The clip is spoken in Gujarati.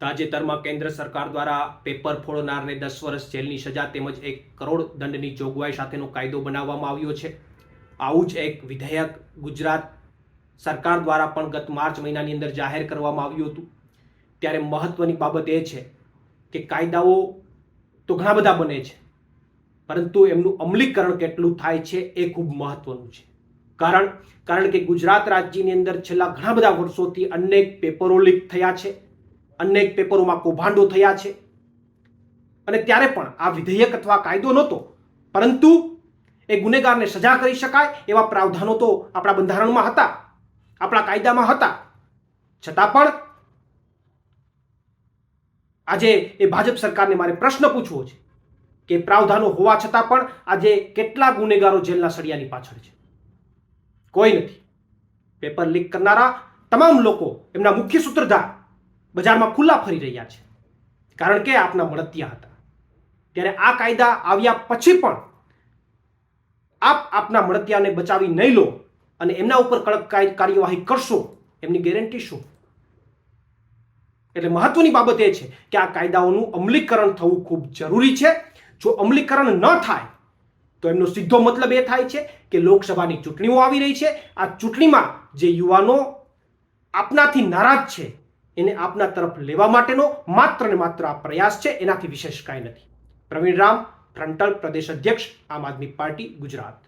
તાજેતરમાં કેન્દ્ર સરકાર દ્વારા પેપર ફોડનારને દસ વર્ષ જેલની સજા તેમજ એક કરોડ દંડની જોગવાઈ સાથેનો કાયદો બનાવવામાં આવ્યો છે. આવું જ એક વિધેયક ગુજરાત સરકાર દ્વારા પણ ગત માર્ચ મહિનાની અંદર જાહેર કરવામાં આવ્યું હતું. ત્યારે મહત્વની બાબત એ છે કે કાયદાઓ તો ઘણા બધા બને છે, પરંતુ એમનું અમલીકરણ કેટલું થાય છે એ ખૂબ મહત્વનું છે. કારણ કારણ કે ગુજરાત રાજ્યની અંદર છેલ્લા ઘણા બધા વર્ષોથી અનેક પેપરો લીક થયા છે. અનેક પેપરોમાં કૌભાંડો થયા છે. અને ત્યારે પણ આ વિધેયક અથવા કાયદો નહોતો. પરંતુ એ ગુનેગારને સજા કરી શકાય એવા પ્રાવધાનો તો આપણા બંધારણમાં હતા. આપણા કાયદામાં હતા. છતાં પણ આજે એ ભાજપ સરકારને મારે પ્રશ્ન પૂછવો છે કે પ્રાવધાનો હોવા છતાં પણ આજે કેટલા ગુનેગારો જેલના સળિયાની પાછળ છે? કોઈ નથી. પેપર લીક કરનારા તમામ લોકો એમના મુખ્ય સૂત્રધાર બજારમાં ખુલ્લા ફરી રહ્યા છે. કારણ કે આપના મળતિયા હતા. ત્યારે આ કાયદા આવ્યા પછી પણ આપ આપના મળતિયાને બચાવી નહીં લો અને એમના ઉપર કડક કાર્યવાહી કરશો, એમની ગેરંટી શું? એટલે મહત્વની બાબત એ છે કે આ કાયદાઓનું અમલીકરણ થવું ખૂબ જરૂરી છે. જો અમલીકરણ ન થાય, તો એમનો સીધો મતલબ એ થાય છે કે લોકસભાની ચૂંટણીઓ આવી રહી છે. આ ચૂંટણીમાં જે યુવાનો આપનાથી નારાજ છે એને આપના તરફ લેવા માટેનો માત્ર ને માત્ર આ પ્રયાસ છે, એનાથી વિશેષ કાંઈ નથી. પ્રવીણ રામ, ફ્રન્ટલ પ્રદેશ અધ્યક્ષ, આમ આદમી પાર્ટી, ગુજરાત.